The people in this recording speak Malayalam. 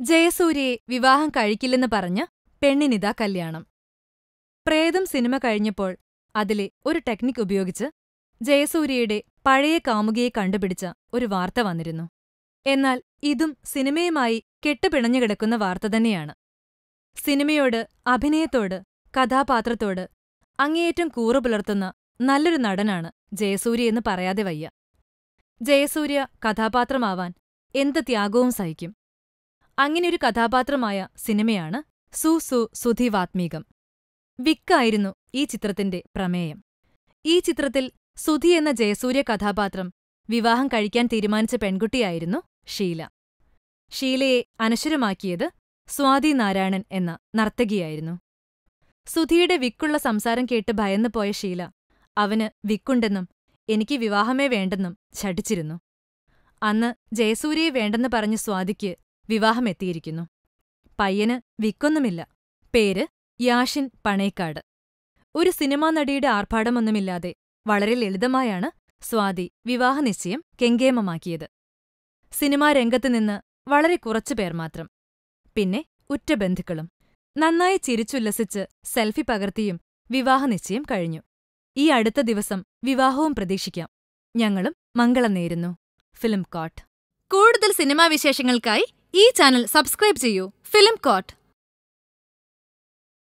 ജയസൂര്യയെ വിവാഹം കഴിക്കില്ലെന്ന് പറഞ്ഞ് പെണ്ണിനിതാ കല്യാണം. പ്രേതം സിനിമ കഴിഞ്ഞപ്പോൾ അതിലെ ഒരു ടെക്നിക് ഉപയോഗിച്ച് ജയസൂര്യയുടെ പഴയ കാമുകിയെ കണ്ടുപിടിച്ച ഒരു വാർത്ത വന്നിരുന്നു. എന്നാൽ ഇതും സിനിമയുമായി കെട്ടുപിണഞ്ഞു കിടക്കുന്ന വാർത്ത തന്നെയാണ്. സിനിമയോട് അഭിനയത്തോട് കഥാപാത്രത്തോട് അങ്ങേയറ്റം കൂറു പുലർത്തുന്ന നല്ലൊരു നടനാണ് ജയസൂര്യ എന്ന് പറയാതെ വയ്യ. ജയസൂര്യ കഥാപാത്രമാവാൻ എന്ത് ത്യാഗവും സഹിക്കും. അങ്ങനെയൊരു കഥാപാത്രമായ സിനിമയാണ് സു സു സുധിവാത്മീകം. വിക്കായിരുന്നു ഈ ചിത്രത്തിന്റെ പ്രമേയം. ഈ ചിത്രത്തിൽ സുധി എന്ന ജയസൂര്യ കഥാപാത്രം വിവാഹം കഴിക്കാൻ തീരുമാനിച്ച പെൺകുട്ടിയായിരുന്നു ഷീല. ഷീലയെ അനശ്വരമാക്കിയത് സ്വാതി നാരായണൻ എന്ന നർത്തകിയായിരുന്നു. സുധിയുടെ വിക്കുള്ള സംസാരം കേട്ട് ഭയന്നുപോയ ഷീല അവന് വിക്കുണ്ടെന്നും എനിക്ക് വിവാഹമേ വേണ്ടെന്നും ശഠിച്ചിരുന്നു. അന്ന് ജയസൂര്യയെ വേണ്ടെന്ന് പറഞ്ഞ സ്വാതിക്ക് വിവാഹമെത്തിയിരിക്കുന്നു പയ്യന് വിക്കൊന്നുമില്ല. പേര് യാഷിൻ പണേക്കാട്. ഒരു സിനിമാ നടിയുടെ ആർഭാടമൊന്നുമില്ലാതെ വളരെ ലളിതമായാണ് സ്വാതി വിവാഹനിശ്ചയം കെങ്കേമമാക്കിയത്. സിനിമാ രംഗത്തുനിന്ന് വളരെ കുറച്ചു പേർ മാത്രം. പിന്നെ ഉറ്റ ബന്ധുക്കളും. നന്നായി ചിരിച്ചുല്ലസിച്ച് സെൽഫി പകർത്തിയും വിവാഹനിശ്ചയം കഴിഞ്ഞു. ഈ അടുത്ത ദിവസം വിവാഹവും പ്രതീക്ഷിക്കാം. ഞങ്ങളും മംഗളം നേരുന്നു. Film coat. കൂടുതൽ സിനിമാ വിശേഷങ്ങൾക്കായി ഈ ചാനൽ സബ്സ്ക്രൈബ് ചെയ്യൂ. Film coat.